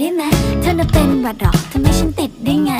ได้ไหมเธอน่ะเป็นหวัดหรอกทำให้ฉันติดได้ไง